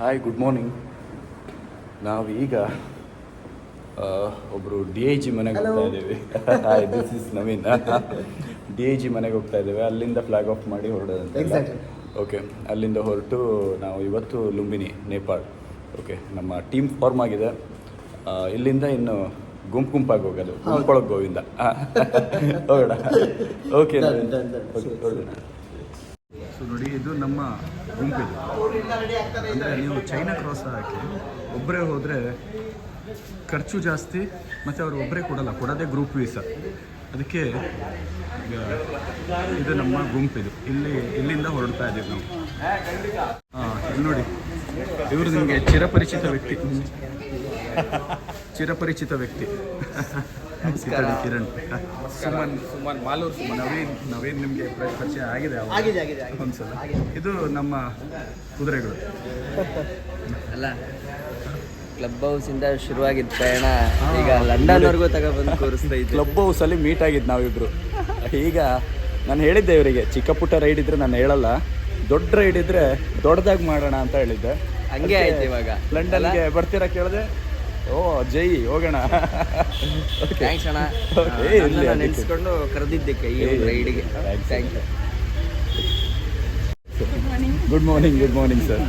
Hi good morning ನಾವು ಈಗ ಒಬ್ಬರು ಡಿ ಐ ಜಿ ಮನೆಗೆ ಹೋಗ್ತಾ ಇದ್ದೀವಿ. Hi this is Naveen D I G ಮನೆಗೆ ಹೋಗ್ತಾ ಇದ್ದೇವೆ. ಅಲ್ಲಿಂದ ಫ್ಲಾಗ್ ಆಫ್ ಮಾಡಿ ಹೊರಡೋದಂತೆ. ಓಕೆ ಅಲ್ಲಿಂದ ಹೊರಟು ನಾವು ಇವತ್ತು ಲುಂಬಿನಿ ನೇಪಾಳ್. ಓಕೆ ನಮ್ಮ ಟೀಮ್ ಫಾರ್ಮ್ ಆಗಿದೆ. ಇಲ್ಲಿಂದ ಇನ್ನು ಗುಂಪು ಗುಂಪಾಗಿ ಹೋಗೋದು ಗುಂಪೊಳಗೆ ಗೋವಿಂದ. ಹೋಗೋಣ. ಓಕೆ ನೋಡಿ ಇದು ನಮ್ಮ ಗುಂಪಿದು. ಅಂದರೆ ನೀವು ಚೈನಾ ಕ್ರಾಸ್ ಹಾಕಿ ಒಬ್ಬರೇ ಹೋದರೆ ಖರ್ಚು ಜಾಸ್ತಿ, ಮತ್ತು ಅವರು ಒಬ್ಬರೇ ಕೊಡಲ್ಲ, ಕೊಡೋದೇ ಗ್ರೂಪ್ ವೀಸಾ ಅದಕ್ಕೆ ಇದು ನಮ್ಮ ಗುಂಪಿದು ಇಲ್ಲಿ, ಇಲ್ಲಿಂದ ಹೊರಡ್ತಾ ಇದ್ದೀವಿ ನಾವು. ಹಾಂ ನೋಡಿ. ಇವರು ನಿಮಗೆ ಚಿರಪರಿಚಿತ ವ್ಯಕ್ತಿ. ಚಿರಪರಿಚಿತ ವ್ಯಕ್ತಿ. ಕಡೆ ಕಿರಣ್. ಸುಮನ್ ಸುಮನ್ ಮಾಲೂರ್ ಸುಮನ್. ನವೀನ್ ನವೀನ್ ನಿಮಗೆ ಪರಿಚಯ ಆಗಿದೆ ಅವಾಗ. ಆಗಿದೆ, ಆಗಿದೆ, ಆಗಿದೆ. ಒಂದ್ಸಲ. ಆಗಿದೆ. ಇದು ನಮ್ಮ ಕುದುರೆಗಳು. ಅಲ್ಲ ಕ್ಲಬ್ ಹೌಸ್ ಇಂದ ಶುರುವಾಗಿದ್ದ ಪ್ರಯಾಣ ಈಗ ಲಂಡನ್ ವರೆಗೂ ತಗೊಬಂದು ಕೂರಿಸ್ತಾ ಇದ್ದೆ ಕ್ಲಬ್ ಹೌಸಲ್ಲಿ ಮೀಟ್ ಆಗಿದ್ದು ನಾವಿಬ್ರು. ಈಗ ನಾನು ಹೇಳಿದ್ದೆ ಇವರಿಗೆ ಚಿಕ್ಕ ಪುಟ್ಟ ರೈಡ್ ಇದ್ರೆ ನಾನು ಹೇಳಲ್ಲ. ದೊಡ್ಡ ರೈಡ್ ಇದ್ರೆ ದೊಡ್ಡದಾಗಿ ಮಾಡೋಣ ಅಂತ ಹೇಳಿದ್ದೆ. ಹಂಗೆ ಆಯ್ತು ಇವಾಗ. ಲಂಡನ್ಗೆ ಬರ್ತೀರಾ ಕೇಳಿದೆ? ಓ ಜೈ ಹೋಗೋಣ. ಥ್ಯಾಂಕ್ಸ್ ಅಣ್ಣ. ನನ್ನನ್ನ ನೆನೆಸ್ಕೊಂಡು ಕರೆದಿದ್ದಕ್ಕೆ ಈ ರೈಡಿಗೆ ಒಂದು ರೈಡ್ಗೆ thank you good morning good morning sir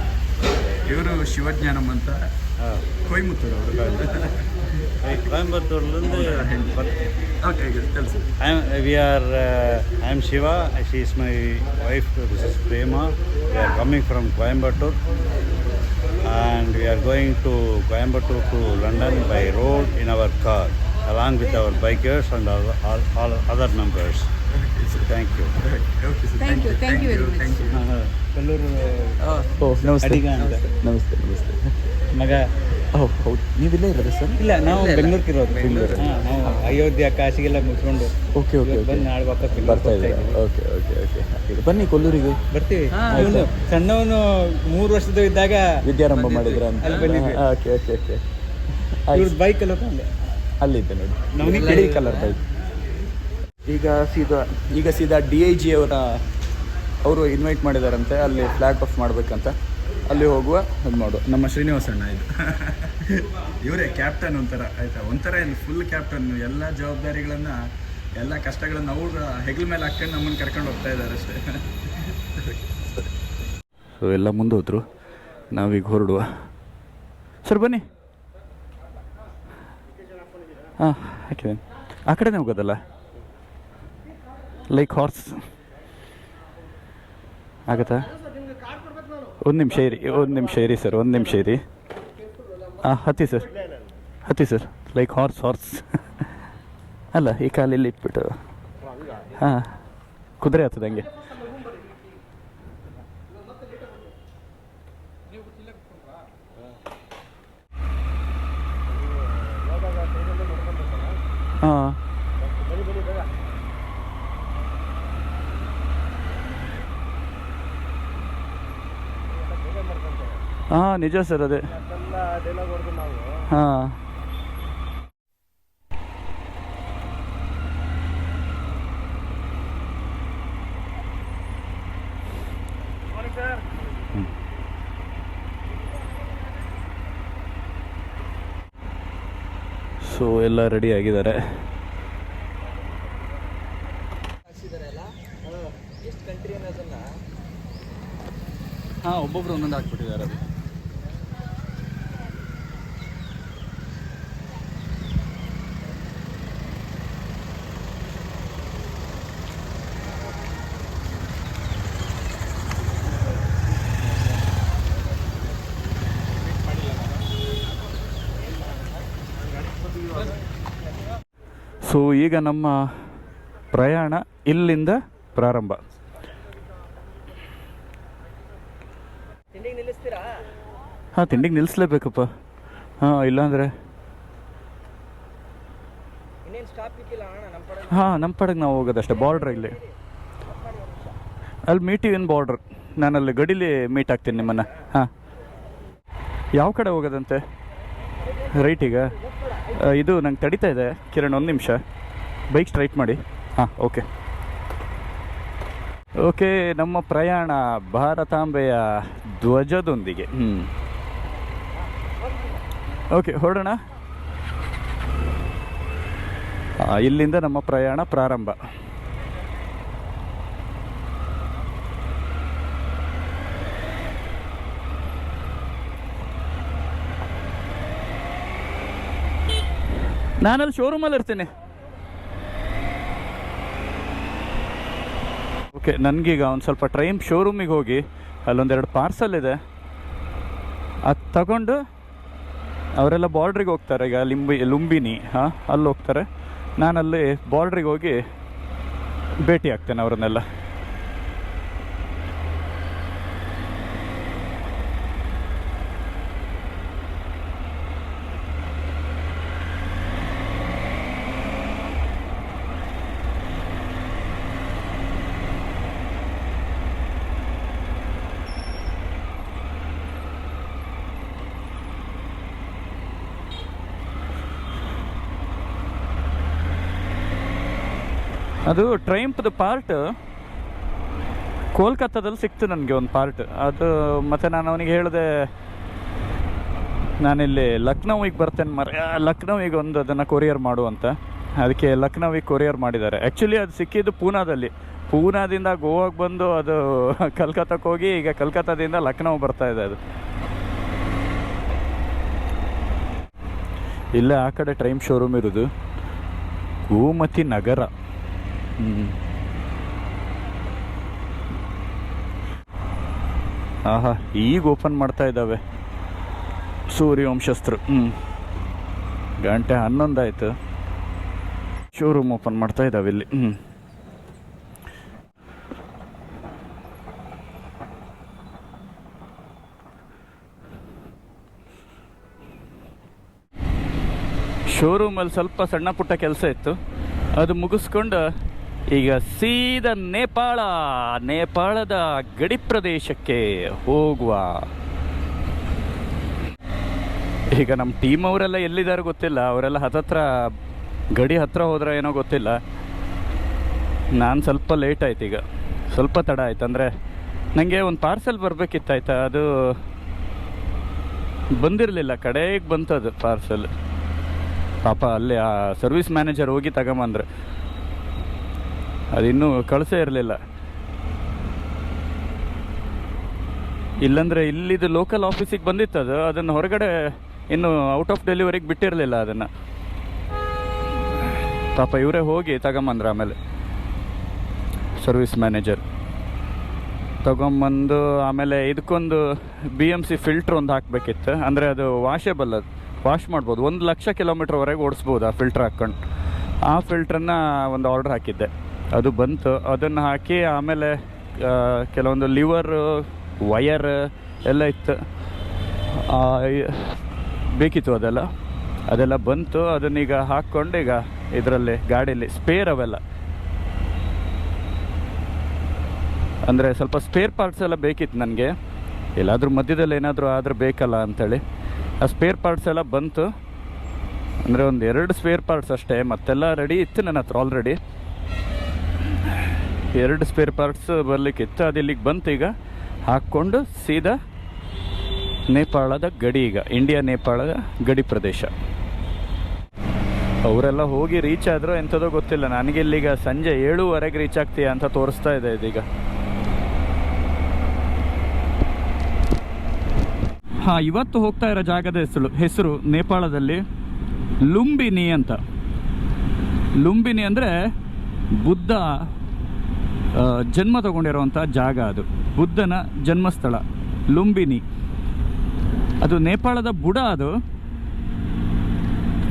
ಇವರು ಶಿವಜ್ಞಾನಮ್ ಅಂತ ಕೊಯ್ಮುತ್ತೂರು ಅವರು ಕೊಯಂಬತ್ತೂರ್ಲಿಂದ ಓಕೆ ಕೆಲಸ am, we are, uh, I am Shiva, she is my wife, this is Prema. We are coming from Coimbatore. And we are going to Coimbatore to London by road in our car along with our bikers and all, all, all other members. Thank you. Thank you. Thank you, thank you very much. Thank you Kallur oh ನಮಸ್ತೆ. ನಮಸ್ತೆ ನಮಸ್ತೆ ಮಗ ಓ ಹೌದು ನೀವಿಲ್ಲೇ ಇರೋದು sir ಇಲ್ಲ ನಾವು. ಬೆಂಗಳೂರಿಗೆ ಇರೋದು ಬೆಂಗಳೂರು. ಅಯೋಧ್ಯ ಕಾಶಿಗೆಲ್ಲ ಮುಗಿಸ್ಕೊಂಡು ಓಕೆ ಓಕೆ ಇವತ್ತು ಬಂದು ನಾಳೆ ವಾಪಸ್ ಬೆಂಗಳೂರಿಗೆ ಬರ್ತಾ ಹೋಗ್ತಾ ಇದ್ದೀರಾ? ಇದ್ದೀವಿ. ಓಕೆ ಓಕೆ ಓಕೆ ಬನ್ನಿ ಕೊಲ್ಲೂರಿಗೆ. ಬರ್ತೀವಿ. ಇವನು ಸಣ್ಣವನು ಮೂರು ವರ್ಷದ ಇದ್ದಾಗ ವಿದ್ಯಾರಂಭ ಮಾಡಿದ್ರ ಅಂತ. ಅಲ್ಲಿ ಬಂದಿದ್ವಿ. ಓಕೆ ಓಕೆ ಓಕೆ ಇವ್ರ ಬೈಕ್ ಅಲ್ಲಿ? ಹೋಗ್ತಾನೆ ಅಲ್ಲಿದ್ದೆ ನೋಡಿ. ನವನಿ ಬಿಳಿ ಕಲರ್ ಬೈಕ್ ಈಗ ಸೀದಾ ಈಗ ಸೀದಾ ಡಿ ಐ ಜಿ ಅವರ ಅವರು ಇನ್ವೈಟ್ ಮಾಡಿದಾರಂತೆ. ಅಲ್ಲಿ ಫ್ಲಾಗ್ ಆಫ್ ಮಾಡ್ಬೇಕಂತ. ಅಲ್ಲಿ ಹೋಗುವ ಅದು ಮಾಡುವ. ನಮ್ಮ ಶ್ರೀನಿವಾಸ ಅಣ್ಣ ಇದು. ಇವರೇ ಕ್ಯಾಪ್ಟನ್ ಒಂಥರ ಆಯ್ತಾ? ಒಂಥರ ಇಲ್ಲಿ ಫುಲ್ ಕ್ಯಾಪ್ಟನ್ ಎಲ್ಲ ಜವಾಬ್ದಾರಿಗಳನ್ನ ಎಲ್ಲ ಕಷ್ಟಗಳನ್ನ ಅವ್ರ ಹೆಗಲ ಮೇಲೆ ಹಾಕೊಂಡು ನಮ್ಮನ್ನು ಕರ್ಕೊಂಡು ಹೋಗ್ತಾ ಇದ್ದಾರೆ ಅಷ್ಟೇ. ಸೊ ಎಲ್ಲ ಮುಂದೆ ಹೋದ್ರು ನಾವೀಗ ಹೊರಡುವ. ಸರ್ ಬನ್ನಿ. ಹಾಂ ಆ ಕಡೆನೇ ಹೋಗೋದಲ್ಲ? ಲೈಕ್ ಹಾರ್ಸ್ ಆಗತ್ತಾ? ಒಂದು ನಿಮಿಷ ಇರಿ, ಒಂದು ನಿಮಿಷ ಇರಿ ಸರ್, ಒಂದು ನಿಮಿಷ ಇರಿ. ಹಾಂ ಹತ್ತಿ ಸರ್ ಹತ್ತಿ ಸರ್ ಲೈಕ್ ಹಾರ್ಸ್ ಹಾರ್ಸ್ ಅಲ್ಲ, ಈ ಕಾಲಲ್ಲಿ ಇಟ್ಬಿಟ್ಟು. ಹಾಂ, ಕುದುರೆ ಹತ್ತದ ಹಾಂ ಹಾಂ ನಿಜ ಸರ್ ಅದೇ. ಹಾ. ಸೊ ಎಲ್ಲ ರೆಡಿ ಆಗಿದ್ದಾರೆ. ಹಾ ಕಂಟ್ರಿ ಅನ್ನೋದನ್ನ ಹಾಂ ಒಬ್ಬೊಬ್ರು ಒಂದೊಂದು ಹಾಕ್ಬಿಟ್ಟಿದ್ದಾರೆ. ಅದು ಸೊ ಈಗ ನಮ್ಮ ಪ್ರಯಾಣ ಇಲ್ಲಿಂದ ಪ್ರಾರಂಭ. ಹಾಂ ತಿಂಡಿಗೆ ನಿಲ್ಲಿಸ್ಲೇಬೇಕಪ್ಪ ಹಾಂ ಇಲ್ಲಾಂದರೆ ಹಾಂ ನಮ್ಮ ಪಡೆಗೆ ನಾವು ಹೋಗೋದಷ್ಟೇ ಬಾರ್ಡ್ರ್ ಇಲ್ಲಿ. ಅಲ್ಲಿ ಮೀಟ್ ಇನ್ ಬಾರ್ಡ್ರ್ ನಾನು ಅಲ್ಲಿ ಗಡಿಲಿ ಮೀಟ್ ಆಗ್ತೀನಿ ನಿಮ್ಮನ್ನು. ಹಾಂ. ಯಾವ ಕಡೆ ಹೋಗೋದಂತೆ? ರೈಟಿಗ ಇದು ನಂಗೆ ತಡಿತಾ ಇದೆ. ಕಿರಣ್ ಒಂದು ನಿಮಿಷ. ಬೈಕ್ ಸ್ಟ್ರೈಟ್ ಮಾಡಿ. ಹಾಂ ಓಕೆ ಓಕೆ ನಮ್ಮ ಪ್ರಯಾಣ ಭಾರತಾಂಬೆಯ ಧ್ವಜದೊಂದಿಗೆ. ಹ್ಞೂ ಓಕೆ ಹೊರಡೋಣ. ಇಲ್ಲಿಂದ ನಮ್ಮ ಪ್ರಯಾಣ ಪ್ರಾರಂಭ. ನಾನಲ್ಲಿ ಶೋರೂಮಲ್ಲಿ ಇರ್ತೇನೆ. ಓಕೆ ನನಗೀಗ ಒಂದು ಸ್ವಲ್ಪ ಟ್ರೈನ್ ಶೋರೂಮಿಗೆ ಹೋಗಿ ಅಲ್ಲೊಂದೆರಡು ಪಾರ್ಸಲ್ ಇದೆ. ಅದು ತಗೊಂಡು ಅವರೆಲ್ಲ ಬಾರ್ಡ್ರಿಗೆ ಹೋಗ್ತಾರೆ. ಈಗ ಲಿಂಬಿ, ಲುಂಬಿನಿ, ಹಾಂ ಅಲ್ಲಿ ಹೋಗ್ತಾರೆ ನಾನಲ್ಲಿ ಬಾರ್ಡ್ರಿಗೆ ಹೋಗಿ ಭೇಟಿ ಆಗ್ತೇನೆ ಅವ್ರನ್ನೆಲ್ಲ. ಅದು ಟ್ರೈಂಪ್ದು ಪಾರ್ಟ್ ಕೋಲ್ಕತ್ತಾದಲ್ಲಿ ಸಿಕ್ತು ನನಗೆ ಒಂದು ಪಾರ್ಟ್ ಅದು ಮತ್ತು ನಾನು ಅವನಿಗೆ ಹೇಳಿದೆ, ನಾನಿಲ್ಲಿ ಲಕ್ನೋವಿಗೆ ಬರ್ತೇನೆ ಮರ ಲಕ್ನೋವಿಗೆ ಒಂದು ಅದನ್ನು ಕೊರಿಯರ್ ಮಾಡು ಅಂತ. ಅದಕ್ಕೆ ಲಕ್ನೋವಿಗೆ ಕೊರಿಯರ್ ಮಾಡಿದ್ದಾರೆ. ಆ್ಯಕ್ಚುಲಿ ಅದು ಸಿಕ್ಕಿದ್ದು ಪೂನಾದಲ್ಲಿ. ಪೂನಾದಿಂದ ಗೋವಾಗೆ ಬಂದು ಅದು ಕಲ್ಕತ್ತಾಕ್ಕೆ ಹೋಗಿ ಈಗ ಕಲ್ಕತ್ತಾದಿಂದ ಲಕ್ನೋ ಬರ್ತಾ ಇದೆ ಅದು. ಇಲ್ಲೇ ಆ ಕಡೆ ಟ್ರೈಮ್ ಶೋರೂಮ್ ಇರೋದು. ಗೋಮತಿ ನಗರ. ಆಹಾ, ಈಗ ಓಪನ್ ಮಾಡ್ತಾ ಇದ್ದಾವೆ. ಸೂರ್ಯವಂಶಸ್ತ್ರ ಹ್ಞೂ ಗಂಟೆ ಹನ್ನೊಂದಾಯ್ತು. ಶೋರೂಮ್ ಓಪನ್ ಮಾಡ್ತಾ ಇದ್ದಾವೆ ಇಲ್ಲಿ. ಹ್ಞೂ ಶೋರೂಮಲ್ಲಿ ಸ್ವಲ್ಪ ಸಣ್ಣ ಪುಟ್ಟ ಕೆಲಸ ಇತ್ತು. ಅದು ಮುಗಿಸ್ಕೊಂಡು ಈಗ ಸೀದ ನೇಪಾಳ, ನೇಪಾಳದ ಗಡಿ ಪ್ರದೇಶಕ್ಕೆ ಹೋಗುವ. ಈಗ ನಮ್ಮ ಟೀಮ್ ಅವರೆಲ್ಲ ಎಲ್ಲಿದ್ದಾರೆ ಗೊತ್ತಿಲ್ಲ, ಅವರೆಲ್ಲ ಹತ್ತತ್ರ, ಗಡಿ ಹತ್ತಿರ ಹೋದ್ರೆ ಏನೋ ಗೊತ್ತಿಲ್ಲ. ನಾನು ಸ್ವಲ್ಪ ಲೇಟ್ ಆಯ್ತು ಈಗ. ಸ್ವಲ್ಪ ತಡ ಆಯ್ತು, ಅಂದರೆ ನನಗೆ ಒಂದು ಪಾರ್ಸೆಲ್ ಬರಬೇಕಿತ್ತಾಯ್ತಾ ಅದು ಬಂದಿರಲಿಲ್ಲ, ಕಡೆಗೆ ಬಂತದು ಪಾರ್ಸೆಲ್ ಪಾಪ ಅಲ್ಲಿ ಆ ಸರ್ವಿಸ್ ಮ್ಯಾನೇಜರ್ ಹೋಗಿ ತಗೊಂಬಂದ್ರು. ಅದಿನ್ನೂ ಕಳಿಸೇ ಇರಲಿಲ್ಲ. ಇಲ್ಲಂದ್ರೆ ಇಲ್ಲಿದು ಲೋಕಲ್ ಆಫೀಸಿಗೆ ಬಂದಿತ್ತು ಅದು. ಅದನ್ನು ಹೊರಗಡೆ ಇನ್ನು ಔಟ್ ಆಫ್ ಡೆಲಿವರಿಗೆ ಬಿಟ್ಟಿರಲಿಲ್ಲ ಅದನ್ನು. ಪಾಪ ಇವರೇ ಹೋಗಿ ತಗೊಂಬಂದ್ರು ಆಮೇಲೆ. ಸರ್ವಿಸ್ ಮ್ಯಾನೇಜರ್ ತಗೊಂಬಂದು ಆಮೇಲೆ ಇದಕ್ಕೊಂದು ಬಿ ಎಂ ಸಿ ಫಿಲ್ಟ್ರ್ ಒಂದು ಹಾಕಬೇಕಿತ್ತು. ಅಂದರೆ ಅದು ವಾಷೇಬಲ್ ಅದು. ವಾಶ್ ಮಾಡ್ಬೋದು. ಒಂದು ಲಕ್ಷ ಕಿಲೋಮೀಟ್ರ್ವರೆಗೆ ಓಡಿಸ್ಬೋದು ಆ ಫಿಲ್ಟ್ರ್ ಹಾಕ್ಕೊಂಡು. ಆ ಫಿಲ್ಟ್ರನ್ನ ಒಂದು ಆರ್ಡ್ರ್ ಹಾಕಿದ್ದೆ. ಅದು ಬಂತು. ಅದನ್ನು ಹಾಕಿ ಆಮೇಲೆ ಕೆಲವೊಂದು ಲಿವರ್ ವಯರ್ ಎಲ್ಲ ಇತ್ತು. ಬೇಕಿತ್ತು ಅದೆಲ್ಲ. ಅದೆಲ್ಲ ಬಂತು. ಅದನ್ನೀಗ ಹಾಕ್ಕೊಂಡು ಈಗ ಇದರಲ್ಲಿ, ಗಾಡೀಲಿ, ಸ್ಪೇರ್ ಅವೆಲ್ಲ. ಅಂದರೆ ಸ್ವಲ್ಪ ಸ್ಪೇರ್ ಪಾರ್ಟ್ಸ್ ಎಲ್ಲ ಬೇಕಿತ್ತು ನನಗೆ. ಎಲ್ಲಾದರೂ ಮಧ್ಯದಲ್ಲಿ ಏನಾದರೂ ಆದರೂ ಬೇಕಲ್ಲ ಅಂಥೇಳಿ ಆ ಸ್ಪೇರ್ ಪಾರ್ಟ್ಸ್ ಎಲ್ಲ ಬಂತು. ಅಂದರೆ ಒಂದು ಎರಡು ಸ್ಪೇರ್ ಪಾರ್ಟ್ಸ್ ಅಷ್ಟೇ. ಮತ್ತೆಲ್ಲ ರೆಡಿ ಇತ್ತು ನನ್ನ ಹತ್ರ ಆಲ್ರೆಡಿ ಎರಡು ಸ್ಪೇರ್ ಪಾರ್ಟ್ಸ್ ಬರಲಿಕ್ಕಿತ್ತು ಅದು ಇಲ್ಲಿಗೆ ಬಂತು ಈಗ. ಹಾಕ್ಕೊಂಡು ಸೀದಾ ನೇಪಾಳದ ಗಡಿ ಈಗ ಇಂಡಿಯಾ ನೇಪಾಳದ ಗಡಿ ಪ್ರದೇಶ. ಅವರೆಲ್ಲ ಹೋಗಿ ರೀಚ್ ಆದರೂ ಎಂಥದೋ ಗೊತ್ತಿಲ್ಲ. ನನಗೆ ಇಲ್ಲಿಗ ಸಂಜೆ ಏಳುವರೆಗೆ ರೀಚ್ ಆಗ್ತೀಯಾ ಅಂತ ತೋರಿಸ್ತಾ ಇದೆ ಇದೀಗ. ಹಾಂ, ಇವತ್ತು ಹೋಗ್ತಾ ಇರೋ ಜಾಗದ ಹೆಸರು ಹೆಸರು ನೇಪಾಳದಲ್ಲಿ ಲುಂಬಿನಿ ಅಂತ. ಲುಂಬಿನಿ ಅಂದರೆ ಬುದ್ಧ ಜನ್ಮ ತಗೊಂಡಿರುವಂಥ ಜಾಗ ಅದು. ಬುದ್ಧನ ಜನ್ಮಸ್ಥಳ, ಲುಂಬಿನಿ. ಅದು ನೇಪಾಳದ ಬುಡ ಅದು.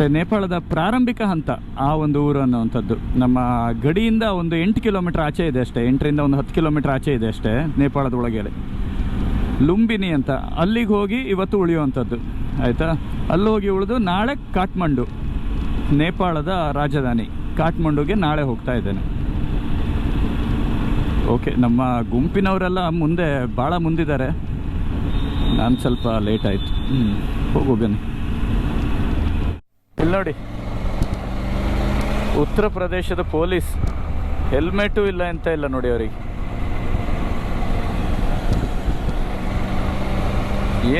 ನೇಪಾಳದ ಪ್ರಾರಂಭಿಕ ಹಂತ ಆ ಒಂದು ಊರು ಅನ್ನುವಂಥದ್ದು. ನಮ್ಮ ಗಡಿಯಿಂದ ಒಂದು ಎಂಟು ಕಿಲೋಮೀಟರ್ ಆಚೆ ಇದೆ ಅಷ್ಟೇ. ಎಂಟರಿಂದ ಒಂದು ಹತ್ತು ಕಿಲೋಮೀಟರ್ ಆಚೆ ಇದೆ ಅಷ್ಟೇ ನೇಪಾಳದ ಒಳಗೆ ಲುಂಬಿನಿ ಅಂತ ಅಲ್ಲಿಗೆ ಹೋಗಿ ಇವತ್ತು ಉಳಿಯುವಂಥದ್ದು. ಆಯಿತಾ? ಅಲ್ಲಿ ಹೋಗಿ ಉಳಿದು ನಾಳೆ ಕಾಠ್ಮಂಡು, ನೇಪಾಳದ ರಾಜಧಾನಿ. ಕಾಠ್ಮಂಡುಗೆ ನಾಳೆ ಹೋಗ್ತಾ ಇದ್ದೇನೆ. ಓಕೆ ನಮ್ಮ ಗುಂಪಿನವರೆಲ್ಲ ಮುಂದೆ ಭಾಳ ಮುಂದಿದ್ದಾರೆ. ನಾನು ಸ್ವಲ್ಪ ಲೇಟ್ ಆಯಿತು. ಹ್ಞೂ ಹೋಗು ಬನ್ನಿ. ಇಲ್ಲಿ ನೋಡಿ. ಉತ್ತರ ಪ್ರದೇಶದ ಪೊಲೀಸ್. ಹೆಲ್ಮೆಟು ಇಲ್ಲ ಅಂತ ಇಲ್ಲ ನೋಡಿ ಅವರಿಗೆ.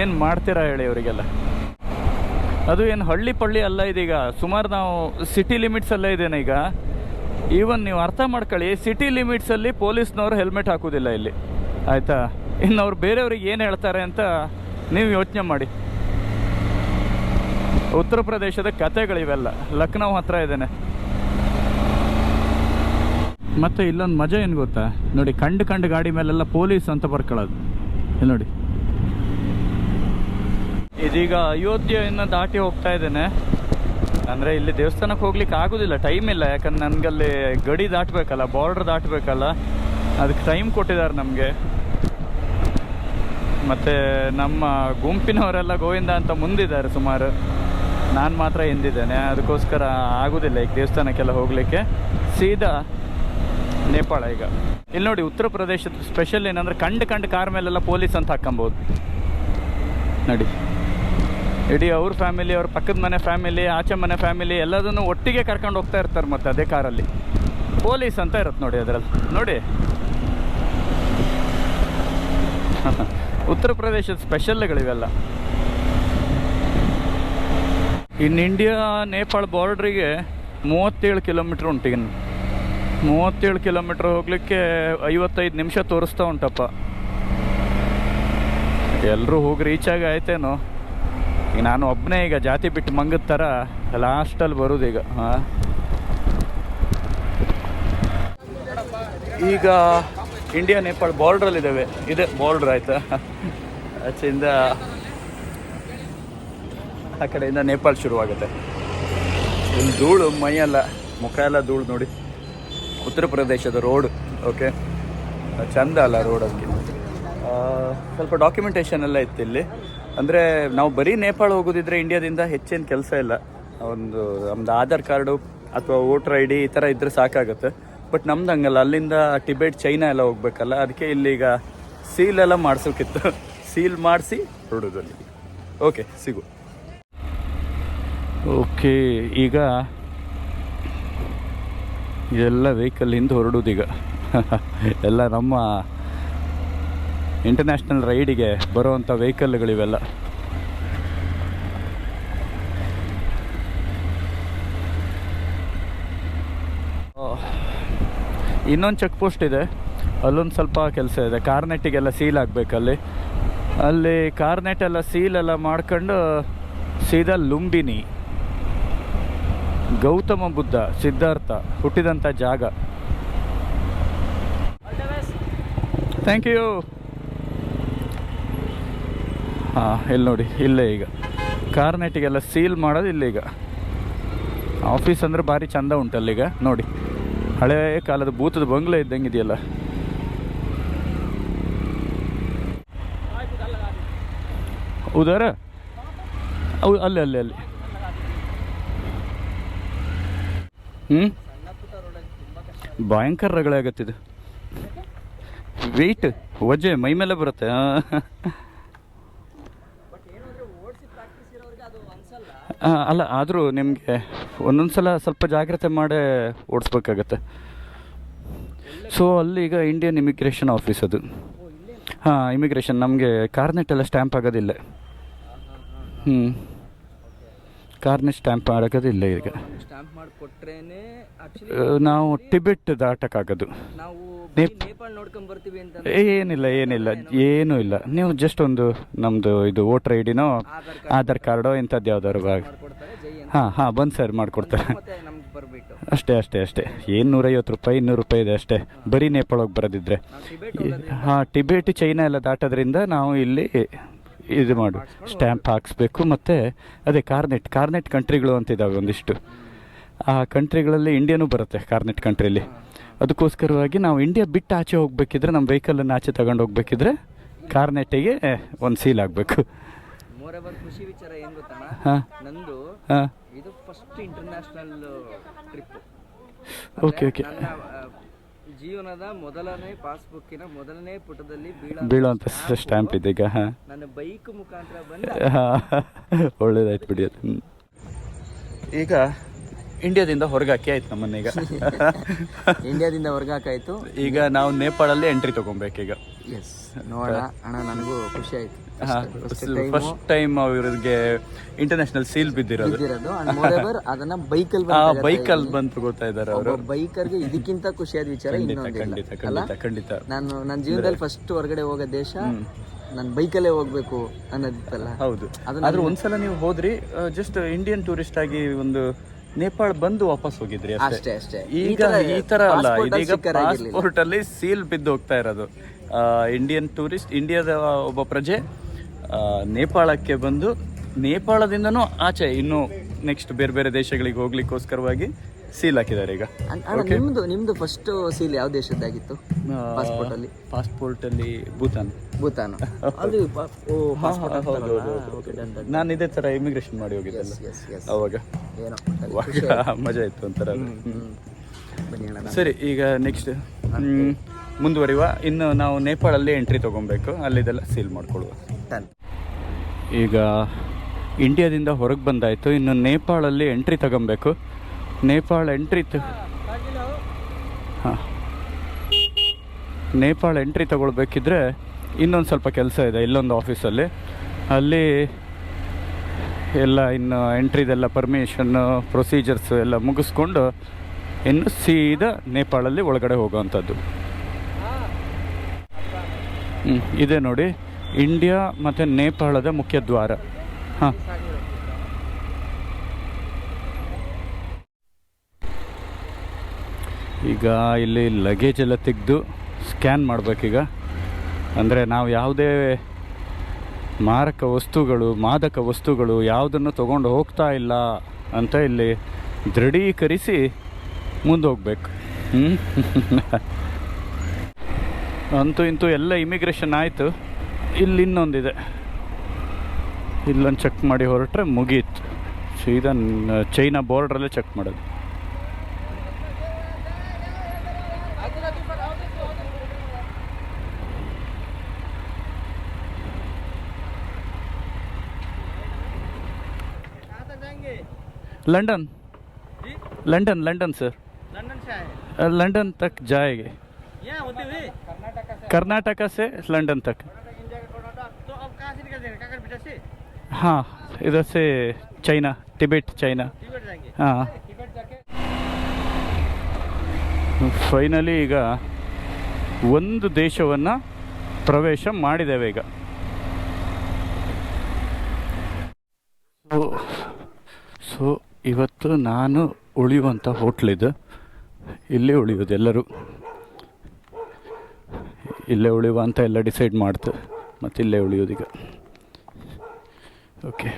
ಏನು ಮಾಡ್ತೀರಾ ಹೇಳಿ ಅವರಿಗೆಲ್ಲ? ಅದು ಏನು ಹಳ್ಳಿ ಪಳ್ಳಿ ಅಲ್ಲ ಇದೀಗ. ಸುಮಾರು ನಾವು ಸಿಟಿ ಲಿಮಿಟ್ಸ್ ಅಲ್ಲೇ ಇದ್ದೇನೆ ಈಗ. ಈವನ್ ನೀವು ಅರ್ಥ ಮಾಡ್ಕೊಳ್ಳಿ ಸಿಟಿ ಲಿಮಿಟ್ಸಲ್ಲಿ ಪೊಲೀಸ್ನವರು ಹೆಲ್ಮೆಟ್ ಹಾಕೋದಿಲ್ಲ ಇಲ್ಲಿ. ಆಯಿತಾ? ಇನ್ನು ಅವ್ರು ಬೇರೆಯವ್ರಿಗೆ ಏನು ಹೇಳ್ತಾರೆ ಅಂತ ನೀವು ಯೋಚನೆ ಮಾಡಿ. ಉತ್ತರ ಪ್ರದೇಶದ ಕತೆಗಳಿವೆಲ್ಲ ಲಕ್ನೋ ಹತ್ರ ಇದ್ದೇನೆ. ಮತ್ತೆ ಇಲ್ಲೊಂದು ಮಜಾ ಏನು ಗೊತ್ತಾ? ನೋಡಿ, ಕಂಡು ಕಂಡು ಗಾಡಿ ಮೇಲೆಲ್ಲ ಪೊಲೀಸ್ ಅಂತ ಬರ್ಕೊಳ್ಳೋದು. ಇಲ್ಲಿ ನೋಡಿ. ಇದೀಗ ಅಯೋಧ್ಯೆಯನ್ನು ದಾಟಿ ಹೋಗ್ತಾ ಇದ್ದೇನೆ. ಅಂದರೆ ಇಲ್ಲಿ ದೇವಸ್ಥಾನಕ್ಕೆ ಹೋಗ್ಲಿಕ್ಕೆ ಆಗೋದಿಲ್ಲ ಟೈಮ್ ಇಲ್ಲ. ಯಾಕಂದ್ರೆ ನನಗಲ್ಲಿ ಗಡಿ ದಾಟಬೇಕಲ್ಲ ಬಾರ್ಡರ್ ದಾಟಬೇಕಲ್ಲ. ಅದಕ್ಕೆ ಟೈಮ್ ಕೊಟ್ಟಿದ್ದಾರೆ ನಮಗೆ. ಮತ್ತು ನಮ್ಮ ಗುಂಪಿನವರೆಲ್ಲ ಗೋವಿಂದ ಅಂತ ಮುಂದಿದ್ದಾರೆ ಸುಮಾರು. ನಾನು ಮಾತ್ರ ಹಿಂದಿದ್ದೇನೆ. ಅದಕ್ಕೋಸ್ಕರ ಆಗೋದಿಲ್ಲ ಈಗ ದೇವಸ್ಥಾನಕ್ಕೆಲ್ಲ ಹೋಗಲಿಕ್ಕೆ. ಸೀದಾ ನೇಪಾಳ ಈಗ. ಇಲ್ಲಿ ನೋಡಿ ಉತ್ತರ ಪ್ರದೇಶದ ಸ್ಪೆಷಲ್ ಏನಂದ್ರೆ ಕಂಡು ಕಂಡು ಕಾರ್ ಮೇಲೆಲ್ಲ ಪೊಲೀಸ್ ಅಂತ ಹಾಕ್ಕೊಬೋದು. ನೋಡಿ. ಇಡೀ ಅವ್ರ ಫ್ಯಾಮಿಲಿ ಅವ್ರ ಪಕ್ಕದ ಮನೆ ಫ್ಯಾಮಿಲಿ ಆಚೆ ಮನೆ ಫ್ಯಾಮಿಲಿ ಎಲ್ಲದನ್ನು ಒಟ್ಟಿಗೆ ಕರ್ಕೊಂಡು ಹೋಗ್ತಾ ಇರ್ತಾರೆ ಮತ್ತೆ ಅದೇ ಕಾರಲ್ಲಿ ಪೊಲೀಸ್ ಅಂತ ಇರುತ್ತೆ ನೋಡಿ ಅದರಲ್ಲಿ. ನೋಡಿ. ಉತ್ತರ ಪ್ರದೇಶದ ಸ್ಪೆಷಲ್ಗಳಿವೆಲ್ಲ ಇನ್ನು ಇಂಡಿಯಾ ನೇಪಾಳ ಬಾರ್ಡ್ರಿಗೆ ಮೂವತ್ತೇಳು ಕಿಲೋಮೀಟ್ರ್ ಉಂಟು ಇನ್ನು. ಮೂವತ್ತೇಳು ಕಿಲೋಮೀಟ್ರ್ ಹೋಗಲಿಕ್ಕೆ ಐವತ್ತೈದು ನಿಮಿಷ ತೋರಿಸ್ತಾ ಉಂಟಪ್ಪ. ಎಲ್ಲರೂ ಹೋಗಿ ರೀಚಾಗಿ ಆಯ್ತೇನೋ? ಈಗ ನಾನು ಒಬ್ಬನೇ ಈಗ ಜಾತಿ ಬಿಟ್ಟು ಮಂಗದ ಥರ ಲಾಸ್ಟಲ್ಲಿ ಬರೋದು ಈಗ ಈಗ ಇಂಡಿಯಾ ನೇಪಾಳ ಬಾರ್ಡ್ರಲ್ಲಿ ಇದ್ದಾವೆ ಇದೆ ಬಾರ್ಡ್ರ್ ಆಯಿತಾ? ಆಚೆಯಿಂದ ಆ ಕಡೆಯಿಂದ ನೇಪಾಳ ಶುರುವಾಗುತ್ತೆ. ಇಲ್ಲಿ ಧೂಳು ಮೈಯೆಲ್ಲ, ಮುಖ ಎಲ್ಲ ಧೂಳು ನೋಡಿ. ಉತ್ತರ ಪ್ರದೇಶದ ರೋಡ್ ಓಕೆ ಚಂದ ಅಲ್ಲ ರೋಡ್ ಅದಕ್ಕೆ ಸ್ವಲ್ಪ ಡಾಕ್ಯುಮೆಂಟೇಷನ್ ಎಲ್ಲ ಇತ್ತು ಇಲ್ಲಿ. ಅಂದರೆ ನಾವು ಬರೀ ನೇಪಾಳ ಹೋಗೋದಿದ್ರೆ ಇಂಡಿಯಾದಿಂದ ಹೆಚ್ಚೇನು ಕೆಲಸ ಇಲ್ಲ. ಒಂದು ನಮ್ದು ಆಧಾರ್ ಕಾರ್ಡು ಅಥವಾ ವೋಟರ್ ಐ ಡಿ ಈ ಥರ ಇದ್ದರೆ ಸಾಕಾಗುತ್ತೆ. ಬಟ್ ನಮ್ದು ಹಂಗಲ್ಲ. ಅಲ್ಲಿಂದ ಟಿಬೆಟ್, ಚೈನಾ ಎಲ್ಲ ಹೋಗ್ಬೇಕಲ್ಲ. ಅದಕ್ಕೆ ಇಲ್ಲೀಗ ಸೀಲ್ ಎಲ್ಲ ಮಾಡಿಸೋಕಿತ್ತು. ಸೀಲ್ ಮಾಡಿಸಿ ಹೊರಡೋದು ಅಲ್ಲಿ ಓಕೆ ಸಿಗು. ಓಕೆ ಈಗ ಇದೆಲ್ಲ ವೆಹಿಕಲ್ಲಿಂದ ಹೊರಡೋದೀಗ. ಎಲ್ಲ ನಮ್ಮ ಇಂಟರ್ನ್ಯಾಷನಲ್ ರೈಡಿಗೆ ಬರುವಂಥ ವೆಹಿಕಲ್ಗಳಿವೆಲ್ಲ. ಇನ್ನೊಂದು ಚೆಕ್ ಪೋಸ್ಟ್ ಇದೆ. ಅಲ್ಲೊಂದು ಸ್ವಲ್ಪ ಕೆಲಸ ಇದೆ. ಕಾರ್ನೆಟ್ಟಿಗೆಲ್ಲ ಸೀಲ್ ಆಗಬೇಕಲ್ಲಿ ಅಲ್ಲಿ. ಕಾರ್ನೆಟ್ ಎಲ್ಲ ಸೀಲ್ ಎಲ್ಲ ಮಾಡ್ಕೊಂಡು ಸೀದಾ ಲುಂಬಿನಿ, ಗೌತಮ ಬುದ್ಧ, ಸಿದ್ಧಾರ್ಥ ಹುಟ್ಟಿದಂಥ ಜಾಗ. ಥ್ಯಾಂಕ್ ಯು ಹಾಂ, ಇಲ್ಲಿ ನೋಡಿ, ಇಲ್ಲೇ ಈಗ. ಕಾರ್ನೆಟಿಗೆಲ್ಲ ಸೀಲ್ ಮಾಡೋದು ಇಲ್ಲೀಗ ಆಫೀಸ್ ಅಂದರೆ ಭಾರಿ ಚಂದ ಉಂಟಲ್ಲೀಗ ನೋಡಿ. ಹಳೆಯ ಕಾಲದ ಭೂತದ ಬಂಗ್ಲೆ ಇದ್ದಂಗೆ ಇದೆಯಲ್ಲ. ಅವು ಅಲ್ಲಿ ಅಲ್ಲಿ ಅಲ್ಲಿ. ಹ್ಞೂ ಭಯಂಕರ ರಗಳೆ ಆಗತ್ತಿದೆ ವೆಯ್ಟ್ ವಜೆ ಮೈ ಮೇಲೆ ಬರುತ್ತೆ ಆ. ಆ, ಅಲ್ಲ ಆದರೂ ನಿಮಗೆ ಒಂದೊಂದು ಸಲ ಸ್ವಲ್ಪ ಜಾಗ್ರತೆ ಮಾಡೇ ಓಡಿಸ್ಬೇಕಾಗತ್ತೆ. ಸೊ ಅಲ್ಲಿ ಈಗ ಇಂಡಿಯನ್ ಇಮಿಗ್ರೇಷನ್ ಆಫೀಸ್ ಅದು. ಹಾಂ ಇಮಿಗ್ರೇಷನ್ ನಮಗೆ ಕಾರ್ನೆಟ್ ಎಲ್ಲ ಸ್ಟ್ಯಾಂಪ್ ಆಗೋದಿಲ್ಲ. ಹ್ಞೂ ಕಾರ್ನೆಟ್ ಸ್ಟ್ಯಾಂಪ್ ಆಗೋದಿಲ್ಲ ಈಗ. ನಾವು ಟಿಬೆಟ್ ದಾಟಕ್ಕಾಗೋದು. ನಾವು ನೇಪ್- ಅಂತ ಏನಿಲ್ಲ ಏನಿಲ್ಲ. ಏನೂ ಇಲ್ಲ. ನೀವು ಜಸ್ಟ್ ಒಂದು ನಮ್ಮದು ಇದು ವೋಟರ್ ಐ ಡಿನೋ ಆಧಾರ್ ಕಾರ್ಡೋ ಇಂಥದ್ದು ಯಾವ್ದಾದ್ರು ಭಾಗ ಅಂತ. ಹಾಂ ಹಾಂ ಬಂದು ಸರ್ ಮಾಡಿಕೊಡ್ತಾರೆ. ಅಷ್ಟೇ ಅಷ್ಟೇ ಅಷ್ಟೇ. ಏನು ನೂರೈವತ್ತು ರೂಪಾಯಿ ಇನ್ನೂರು ರೂಪಾಯಿ ಇದೆ ಅಷ್ಟೇ. ಬರೀ ನೇಪಾಳಕ್ಕೆ ಬರೋದಿದ್ರೆ. ಹಾಂ ಟಿಬೇಟ್ ಚೈನಾ ಎಲ್ಲ ದಾಟೋದ್ರಿಂದ ನಾವು ಇಲ್ಲಿ ಇದು ಮಾಡು ಸ್ಟ್ಯಾಂಪ್ ಹಾಕಿಸ್ಬೇಕು ಮತ್ತು ಅದೇ ಕಾರ್ನೆಟ್ ಕಾರ್ನೆಟ್ ಕಂಟ್ರಿಗಳು ಅಂತಿದ್ದಾವೆ ಒಂದಿಷ್ಟು. ಆ ಕಂಟ್ರಿಗಳಲ್ಲಿ ಇಂಡಿಯಾನೂ ಬರುತ್ತೆ ಕಾರ್ನೆಟ್ ಕಂಟ್ರಿಲಿ ಅದಕ್ಕೋಸ್ಕರವಾಗಿ ನಾವು ಇಂಡಿಯಾ ಬಿಟ್ಟು ಆಚೆ ಹೋಗ್ಬೇಕಿದ್ರೆ ನಮ್ಮ ವೆಹಿಕಲನ್ನು ಆಚೆ ತಗೊಂಡು ಹೋಗ್ಬೇಕಿದ್ರೆ ಕಾರ್ನೆಟ್ಟಿಗೆ ಒಂದು ಸೀಲ್ ಆಗಬೇಕು. ಮೋರೆ ಬಂದು ಖುಷಿ ವಿಚಾರ ಏನು ಗೊತ್ತಣ್ಣ? ಹಾಂ. ನಂದು ಹಾಂ. ಇದು first international trip okay okay ಜೀವನದ ಮೊದಲನೇ ಪಾಸ್ಬುಕ್ಕಿನ ಮೊದಲನೇ ಪುಟದಲ್ಲಿ ಬೀಳ ಬೀಳೋಂಥ ಸ್ಟ್ಯಾಂಪ್ ಇದೆ ಈಗ ಹಾಂ. ನನ್ನ ಬೈಕ್ ಮುಖಾಂತರ ಬಂದ ಹಾಂ. ಒಳ್ಳೇದಾಯ್ತು ಬಿಡಿ ಈಗ ಇಂಡಿಯಾದಿಂದ ಹೊರಗಾಕಿ ಆಯ್ತು ನಮ್ಮನ್ನೀಗ ಇಂಡಿಯಾದಿಂದ ಹೊರಗಾಕಾಯ್ತು ಈಗ ನಾವು ನೇಪಾಳಲ್ಲಿ ಎಂಟ್ರಿ ತಗೊಬೇಕೀಗ ಎಸ್ ನೋಡೋಣ. ಅಣ್ಣ ನನಗೂ ಖುಷಿ ಆಯ್ತು. ಫಸ್ಟ್ ಟೈಮ್ ಅವ್ರಿಗೆ ಇಂಟರ್ನ್ಯಾಷನಲ್ ಸೀಲ್ ಬಿದ್ದಿರೋದು. ಅದನ್ನ ಬೈಕಲ್ಲಿ ಬೈಕಲ್ಲಿ ಬಂದು ತಗೋತಾ ಇದಾರೆ ಅವರು. ಬೈಕರ್ಗೆ ಇದಕ್ಕಿಂತ ಖುಷಿಯಾದ ವಿಚಾರ ಖಂಡಿತ ಖಂಡಿತ ಖಂಡಿತ ನಾನು ನನ್ನ ಜೀವನದಲ್ಲಿ ಫಸ್ಟ್ ಹೊರಗಡೆ ಹೋಗೋ ದೇಶ ನಾನು ಬೈಕಲ್ಲೇ ಹೋಗ್ಬೇಕು ಅನ್ನೋದಿತ್ತಲ್ಲ? ಹೌದು. ಆದ್ರೆ ಒಂದ್ಸಲ ನೀವು ಹೋದ್ರಿ ಜಸ್ಟ್ ಇಂಡಿಯನ್ ಟೂರಿಸ್ಟ್ ಆಗಿ ಒಂದು ನೇಪಾಳ ಬಂದು ವಾಪಸ್ ಹೋಗಿದ್ರಿ ಅಷ್ಟೇ. ಅಷ್ಟೇ ಈಗ ಈ ತರ ಅಲ್ಲ ಇದೀಗ. ಪಾಸ್ಪೋರ್ಟ್ ಅಲ್ಲಿ ಸೀಲ್ ಬಿದ್ದು ಹೋಗ್ತಾ ಇರೋದು. ಇಂಡಿಯನ್ ಟೂರಿಸ್ಟ್ ಇಂಡಿಯಾದ ಒಬ್ಬ ಪ್ರಜೆ ಆ, ನೇಪಾಳಕ್ಕೆ ಬಂದು ನೇಪಾಳದಿಂದನೂ ಆಚೆ ಇನ್ನು ನೆಕ್ಸ್ಟ್ ಬೇರೆ ಬೇರೆ ದೇಶಗಳಿಗೆ ಹೋಗ್ಲಿಕ್ಕೋಸ್ಕರವಾಗಿ ಸೀಲ್ ಹಾಕಿದ್ದಾರೆ ಈಗ. ನಿಮ್ದು ನಿಮ್ದು ಫಸ್ಟ್ ಸೀಲ್ ಯಾವ ದೇಶದ್ದಾಗಿತ್ತು? ಪಾಸ್ಪೋರ್ಟ್ ಅಲ್ಲಿ. ಪಾಸ್ಪೋರ್ಟ್ ಅಲ್ಲಿ ಭೂತಾನ್. ಭೂತಾನ್ ಅಲ್ಲಿ ನಾನು ಇದೇ ತರ ಇಮಿಗ್ರೇಷನ್ ಮಾಡಿ ಹೋಗಿದ್ದೆ ಅವಾಗ. ಮಜಾ ಇತ್ತು ಒಂಥರ. ಸರಿ ಈಗ ನೆಕ್ಸ್ಟ್ ಮುಂದುವರಿಯುವ. ಇನ್ನು ನಾವು ನೇಪಾಳಲ್ಲಿ ಎಂಟ್ರಿ ತಗೊಬೇಕು. ಅಲ್ಲಿದೆಲ್ಲ ಸೀಲ್ ಮಾಡ್ಕೊಳ್ಳುವ. ಈಗ ಇಂಡಿಯಾದಿಂದ ಹೊರಗೆ ಬಂದಾಯಿತು. ಇನ್ನು ನೇಪಾಳಲ್ಲಿ ಎಂಟ್ರಿ ತಗೊಬೇಕು. ನೇಪಾಳ ಎಂಟ್ರಿ ಹಾಂ. ನೇಪಾಳ ಎಂಟ್ರಿ ತಗೊಳ್ಬೇಕಿದ್ರೆ ಇನ್ನೊಂದು ಸ್ವಲ್ಪ ಕೆಲಸ ಇದೆ ಇಲ್ಲೊಂದು ಆಫೀಸಲ್ಲಿ ಅಲ್ಲಿ. ಎಲ್ಲ ಇನ್ನು ಎಂಟ್ರಿದೆಲ್ಲ ಪರ್ಮಿಷನ್ನು ಪ್ರೊಸೀಜರ್ಸ್ ಎಲ್ಲ ಮುಗಿಸ್ಕೊಂಡು ಇನ್ನು ಸೀದಾ ನೇಪಾಳಲ್ಲಿ ಒಳಗಡೆ ಹೋಗುವಂಥದ್ದು. ಇದೆ ನೋಡಿ. ಇಂಡಿಯಾ ಮತ್ತು ನೇಪಾಳದ ಮುಖ್ಯ ದ್ವಾರ. ಹಾಂ. ಈಗ ಇಲ್ಲಿ ಲಗೇಜ್ ಎಲ್ಲ ತೆಗೆದು ಸ್ಕ್ಯಾನ್ ಮಾಡಬೇಕೀಗ. ಅಂದರೆ ನಾವು ಯಾವುದೇ ಮಾರಕ ವಸ್ತುಗಳು, ಮಾದಕ ವಸ್ತುಗಳು ಯಾವುದನ್ನು ತೊಗೊಂಡು ಹೋಗ್ತಾ ಇಲ್ಲ ಅಂತ ಇಲ್ಲಿ ದೃಢೀಕರಿಸಿ ಮುಂದೆ ಹೋಗ್ಬೇಕು ಅಂತೂ ಇಂತೂ ಎಲ್ಲ ಇಮಿಗ್ರೇಷನ್ ಆಯಿತು. ಇಲ್ಲಿ ಇನ್ನೊಂದಿದೆ. ಇಲ್ಲೊಂದು ಚೆಕ್ ಮಾಡಿ ಹೊರಟ್ರೆ ಮುಗೀತು. ಸೀದಾ ಚೈನಾ ಬಾರ್ಡ್ರಲ್ಲೇ ಚೆಕ್ ಮಾಡೋದು. London London London sir London से आए अ, लंदन तक जाएंगे यहाँ होते हुए कर्नाटका से लंदन तक इंडिया का कर्नाटक तो अब कहाँ से निकल जाएंगे काकर से हाँ इधर से चाइना टिबेट चाइना टिबेट जाएंगे ಹಾಂ टिबेट जाके ಫೈನಲಿ ಈಗ ಒಂದು ದೇಶವನ್ನು ಪ್ರವೇಶ ಮಾಡಿದ್ದೇವೆ ಈಗ ಸೊ ಸೊ ಇವತ್ತು ನಾನು ಉಳಿಯುವಂಥ ಹೋಟ್ಲಿದು. ಇಲ್ಲೇ ಉಳಿಯೋದು ಎಲ್ಲರೂ. ಇಲ್ಲೇ ಉಳಿಯುವ ಅಂತ ಎಲ್ಲ ಡಿಸೈಡ್ ಮಾಡ್ತು. ಮತ್ತು ಇಲ್ಲೇ ಉಳಿಯೋದೀಗ ಓಕೆ